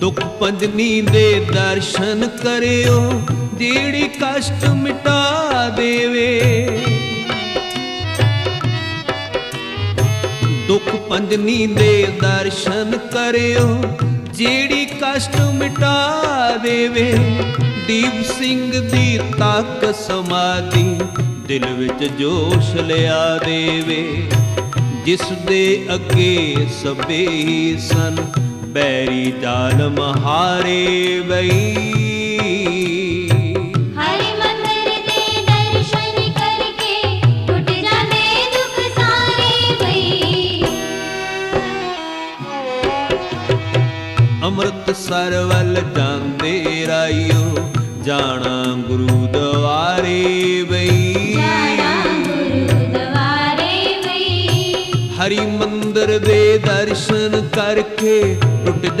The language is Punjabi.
ਦੁੱਖ ਪੰਜਨੀ ਦੇ ਦਰਸ਼ਨ ਕਰਿਓ, ਜਿਹੜੀ ਕਸ਼ਟ ਮਿਟਾ ਦੇਵੇ। ਦੁੱਖ ਪੰਜਨੀ ਦੇ ਦਰਸ਼ਨ ਕਰਿਓ, ਜਿਹੜੀ ਕਸ਼ਟ ਮਿਟਾ ਦੇਵੇ। ਦੀਪ ਸਿੰਘ ਦੀ ਤਾਕ ਸਮਾਧੀ ਦਿਲ ਵਿੱਚ ਜੋਸ਼ ਲਿਆ ਦੇਵੇ। ਜਿਸ ਦੇ ਅੱਗੇ ਸਭੇ ਸਨ ਬੈਰੀ ਜ਼ਾਲਮ ਹਾਰੇ ਬਈ ਕਰਕੇ ਟੁੱਟ ਜਾਂਦੇ ਰਾਈਓ ਜਾਣਾ ਗੁਰੂ ਦਵਾਰੇ ਹਰੀ ਮੰਦਰ ਦੇ ਦਰਸ਼ਨ ਕਰਕੇ ਟੁੱਟ